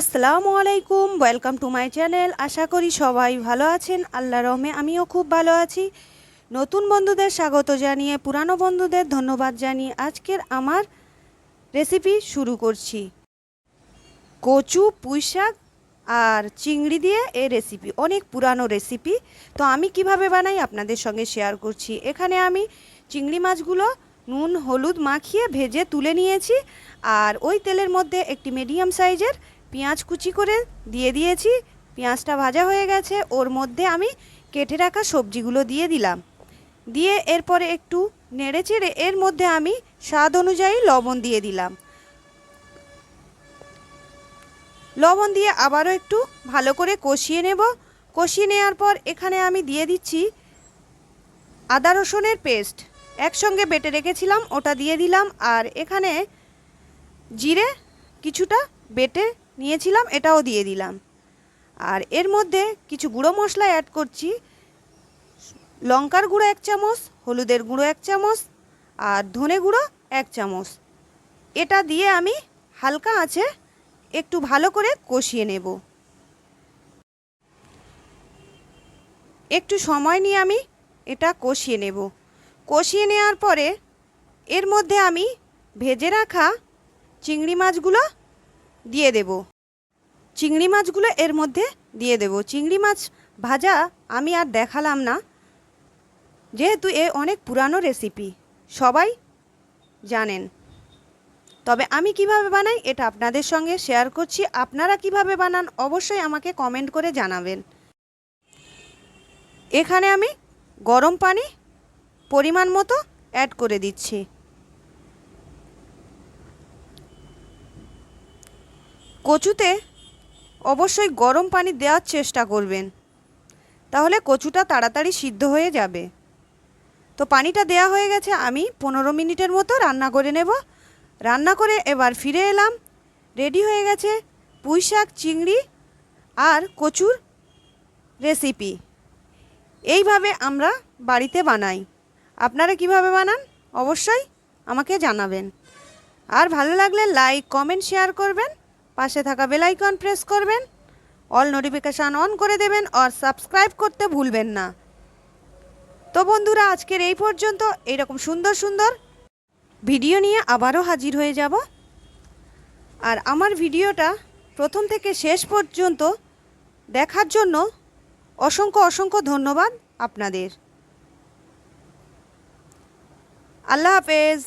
আসসালামু আলাইকুম welcome to my channel আশা করি সবাই ভালো আছেন। আল্লাহ রহমে আমিও খুব ভালো আছি। নতুন বন্ধুদের স্বাগত জানিয়ে, পুরানো বন্ধুদের ধন্যবাদ জানিয়ে আজকের আমার রেসিপি শুরু করছি। কচু পুঁই শাক আর চিংড়ি দিয়ে এই রেসিপি অনেক পুরানো রেসিপি তো আমি কীভাবে বানাই আপনাদের সঙ্গে শেয়ার করছি। এখানে আমি চিংড়ি মাছগুলো নুন, হলুদ মাখিয়ে ভেজে তুলে নিয়েছি। আর ওই তেলের মধ্যে একটি মিডিয়াম সাইজের পেঁয়াজ কুচি করে দিয়ে দিয়েছি। পেঁয়াজটা ভাজা হয়ে গেছে। ওর মধ্যে আমি কেটে রাখা সবজিগুলো দিয়ে দিলাম। দিয়ে এরপরে একটু নেড়ে চেড়ে এর মধ্যে আমি স্বাদ অনুযায়ী লবণ দিয়ে দিলাম। লবণ দিয়ে আবারও একটু ভালো করে কষিয়ে নেব। কষিয়ে নেওয়ার পর এখানে আমি দিয়ে দিচ্ছি আদা রসুনের পেস্ট। একসঙ্গে বেটে রেখেছিলাম, ওটা দিয়ে দিলাম। আর এখানে জিরে কিছুটা বেটে নিয়েছিলাম, এটাও দিয়ে দিলাম। আর এর মধ্যে কিছু গুঁড়ো মশলা অ্যাড করছি। লঙ্কার গুঁড়ো এক চামচ, হলুদের গুঁড়ো এক চামচ, আর ধনে গুঁড়ো এক চামচ। এটা দিয়ে আমি হালকা আছে একটু ভালো করে কষিয়ে নেব। একটু সময় নিয়ে আমি এটা কষিয়ে নেব। কষিয়ে নেওয়ার পরে এর মধ্যে আমি ভেজে রাখা চিংড়ি মাছগুলো দিয়ে দেব। চিংড়ি মাছগুলো এর মধ্যে দিয়ে দেব। চিংড়ি মাছ ভাজা আমি আর দেখালাম না। যেহেতু এ অনেক পুরানো রেসিপি সবাই জানেন। তবে আমি কীভাবে বানাই এটা আপনাদের সঙ্গে শেয়ার করছি। আপনারা কীভাবে বানান অবশ্যই আমাকে কমেন্ট করে জানাবেন। এখানে আমি গরম পানি পরিমাণ মতো অ্যাড করে দিচ্ছি। কচুতে অবশ্যই গরম পানি দেওয়ার চেষ্টা করবেন। তাহলে কচুটা তাড়াতাড়ি সিদ্ধ হয়ে যাবে। তো পানিটা দেয়া হয়ে গেছে, আমি পনেরো মিনিটের মতো রান্না করে নেব। রান্না করে এবার ফিরে এলাম। রেডি হয়ে গেছে পুঁই শাক, চিংড়ি আর কচুর রেসিপি। এইভাবে আমরা বাড়িতে বানাই। আপনারা কীভাবে বানান অবশ্যই আমাকে জানাবেন। আর ভালো লাগলে লাইক, কমেন্ট, শেয়ার করবেন। পাশে থাকা বেলাইকন প্রেস করবেন। অল নোটিফিকেশান অন করে দেবেন আর সাবস্ক্রাইব করতে ভুলবেন না। তো বন্ধুরা, আজকের এই পর্যন্ত। এইরকম সুন্দর সুন্দর ভিডিও নিয়ে আবারও হাজির হয়ে যাব। আর আমার ভিডিওটা প্রথম থেকে শেষ পর্যন্ত দেখার জন্য অসংখ্য অসংখ্য ধন্যবাদ আপনাদের। আল্লাহ হাফেজ।